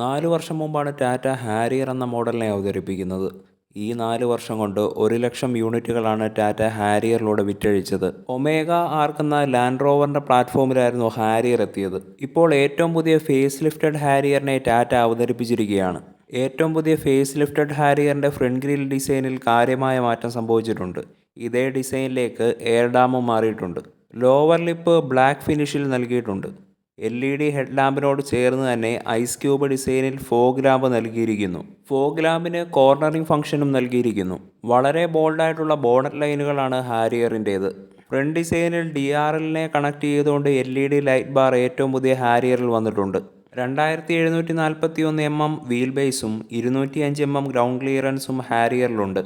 നാല് വർഷം മുമ്പാണ് ടാറ്റ ഹാരിയർ എന്ന മോഡലിനെ അവതരിപ്പിക്കുന്നത്. ഈ നാല് വർഷം കൊണ്ട് ഒരു ലക്ഷം യൂണിറ്റുകളാണ് ടാറ്റ ഹാരിയറിലൂടെ വിറ്റഴിച്ചത്. ഒമേഗ ആർക്ക് എന്ന ലാൻഡ് റോവറിന്റെ പ്ലാറ്റ്ഫോമിലായിരുന്നു ഹാരിയർ എത്തിയത്. ഇപ്പോൾ ഏറ്റവും പുതിയ ഫേസ് ലിഫ്റ്റഡ് ഹാരിയറിനെ ടാറ്റ അവതരിപ്പിച്ചിരിക്കുകയാണ്. ഏറ്റവും പുതിയ ഫേസ് ലിഫ്റ്റഡ് ഹാരിയറിന്റെ ഫ്രണ്ട് ഗ്രിൽ ഡിസൈനിൽ കാര്യമായ മാറ്റം സംഭവിച്ചിട്ടുണ്ട്. ഇതേ ഡിസൈനിലേക്ക് എയർ ഡാമും മാറിയിട്ടുണ്ട്. ലോവർ ലിപ്പ് ബ്ലാക്ക് ഫിനിഷിൽ നൽകിയിട്ടുണ്ട്. എൽ ഇ ഡി ഹെഡ് ലാമ്പിനോട് ചേർന്ന് തന്നെ ഐസ് ക്യൂബ് ഡിസൈനിൽ ഫോഗ് ലാമ്പ് നൽകിയിരിക്കുന്നു. ഫോഗ് ലാമ്പിന് കോർണറിംഗ് ഫംഗ്ഷനും നൽകിയിരിക്കുന്നു. വളരെ ബോൾഡായിട്ടുള്ള ബോണറ്റ് ലൈനുകളാണ് ഹാരിയറിന്റേത്. ഫ്രണ്ട് ഡിസൈനിൽ ഡി ആർ എല്ലിനെ കണക്ട് ചെയ്തുകൊണ്ട് L E D light bar ഏറ്റവും പുതിയ ഹാരിയറിൽ വന്നിട്ടുണ്ട്. രണ്ടായിരത്തി എഴുന്നൂറ്റി നാൽപ്പത്തി ഒന്ന് എം എം വീൽ ബേസും ഇരുന്നൂറ്റി അഞ്ച് എം എം ഗ്രൗണ്ട് ക്ലിയറൻസും ഹാരിയറിലുണ്ട്.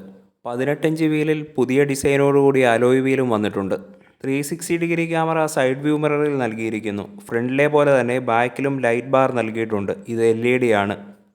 പതിനെട്ടഞ്ച് വീലിൽ പുതിയ ഡിസൈനോടുകൂടി അലോയ് വീലും വന്നിട്ടുണ്ട്. Three sixty degree camera side view മിററിൽ നൽകിയിരിക്കുന്നു. ഫ്രണ്ടിലെ പോലെ തന്നെ ബാക്കിലും ലൈറ്റ് ബാർ നൽകിയിട്ടുണ്ട്. ഇത് എൽ ഇ ഡി ആണ്.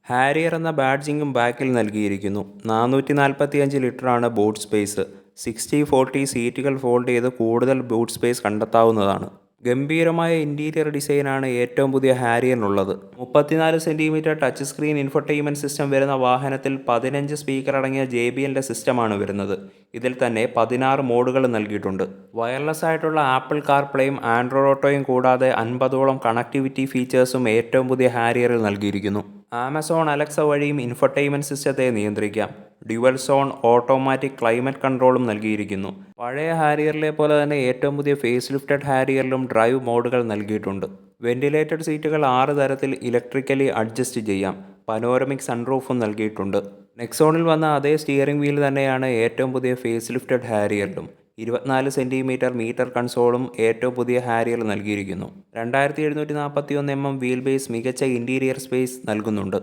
ഹാരിയർ എന്ന ബാഡ്ജിങ്ങും ബാക്കിൽ നൽകിയിരിക്കുന്നു. നാനൂറ്റി നാൽപ്പത്തി അഞ്ച് ലിറ്ററാണ് ബൂട്ട് സ്പേസ് സിക്സ്റ്റി ഫോർട്ടി സീറ്റുകൾ ഫോൾഡ് ചെയ്ത് കൂടുതൽ ബൂട്ട് സ്പേസ് കണ്ടെത്താവുന്നതാണ്. ഗംഭീരമായ ഇന്റീരിയർ ഡിസൈനാണ് ഏറ്റവും പുതിയ ഹാരിയറിനുള്ളത്. മുപ്പത്തിനാല് centimetre touch screen infotainment system വരുന്ന വാഹനത്തിൽ പതിനഞ്ച് സ്പീക്കർ അടങ്ങിയ ജെ ബി എന്റെ സിസ്റ്റമാണ് വരുന്നത്. ഇതിൽ തന്നെ പതിനാറ് മോഡുകൾ നൽകിയിട്ടുണ്ട്. വയർലെസ് ആയിട്ടുള്ള ആപ്പിൾ കാർപ്ലേയും ആൻഡ്രോയിഡ് ഓട്ടോയും കൂടാതെ അൻപതോളം കണക്ടിവിറ്റി ഫീച്ചേഴ്സും ഏറ്റവും പുതിയ ഹാരിയറിൽ നൽകിയിരിക്കുന്നു. ആമസോൺ അലക്സ വഴിയും ഇൻഫർടൈൻമെന്റ് സിസ്റ്റത്തെ നിയന്ത്രിക്കാം. ഡ്യുവൽ സോൺ ഓട്ടോമാറ്റിക് ക്ലൈമറ്റ് കൺട്രോളും നൽകിയിരിക്കുന്നു. പഴയ ഹാരിയറിലെ പോലെ തന്നെ ഏറ്റവും പുതിയ ഫേസ് ലിഫ്റ്റഡ് ഹാരിയറിലും ഡ്രൈവ് മോഡുകൾ നൽകിയിട്ടുണ്ട്. വെന്റിലേറ്റഡ് സീറ്റുകൾ ആറ് തരത്തിൽ ഇലക്ട്രിക്കലി അഡ്ജസ്റ്റ് ചെയ്യാം. പനോരമിക് സൺറൂഫും നൽകിയിട്ടുണ്ട്. നെക്സോണിൽ വന്ന അതേ സ്റ്റിയറിംഗ് വീൽ തന്നെയാണ് ഏറ്റവും പുതിയ ഫേസ് ലിഫ്റ്റഡ് ഹാരിയറിലും. ഇരുപത്തിനാല് സെന്റിമീറ്റർ മീറ്റർ കൺസോളും ഏറ്റവും പുതിയ ഹാരിയർ നൽകിയിരിക്കുന്നു. രണ്ടായിരത്തി എഴുന്നൂറ്റി നാൽപ്പത്തി ഒന്ന് എം എം വീൽ ബേസ് മികച്ച ഇന്റീരിയർ സ്പേസ് നൽകുന്നുണ്ട്.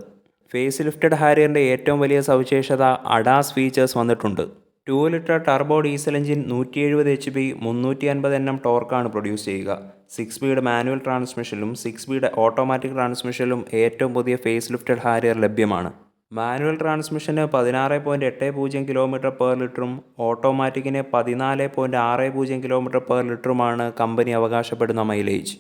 ഫേസ് ലിഫ്റ്റഡ് ഹാരിയറിന്റെ ഏറ്റവും വലിയ സവിശേഷത അഡാസ് ഫീച്ചേഴ്സ് വന്നിട്ടുണ്ട്. Two litre turbo diesel engine നൂറ്റി എഴുപത് എച്ച് പി മുന്നൂറ്റി അൻപത് എൻ എം ടോർക്കാണ് പ്രൊഡ്യൂസ് ചെയ്യുക. സിക്സ് സ്പീഡ് മാനുവൽ ട്രാൻസ്മിഷനിലും സിക്സ് സ്പീഡ് ഓട്ടോമാറ്റിക് ട്രാൻസ്മിഷനിലും ഏറ്റവും പുതിയ ഫേസ് ലിഫ്റ്റഡ് ഹാരിയർ ലഭ്യമാണ്. മാനുവൽ ട്രാൻസ്മിഷന് പതിനാറ് പോയിന്റ് എട്ട് പൂജ്യം കിലോമീറ്റർ പെർ ലിറ്ററും ഓട്ടോമാറ്റിക്കിന് പതിനാല് പോയിന്റ് ആറ് പൂജ്യം കിലോമീറ്റർ പെർ ലിറ്ററുമാണ് കമ്പനി അവകാശപ്പെടുന്ന മൈലേജ്.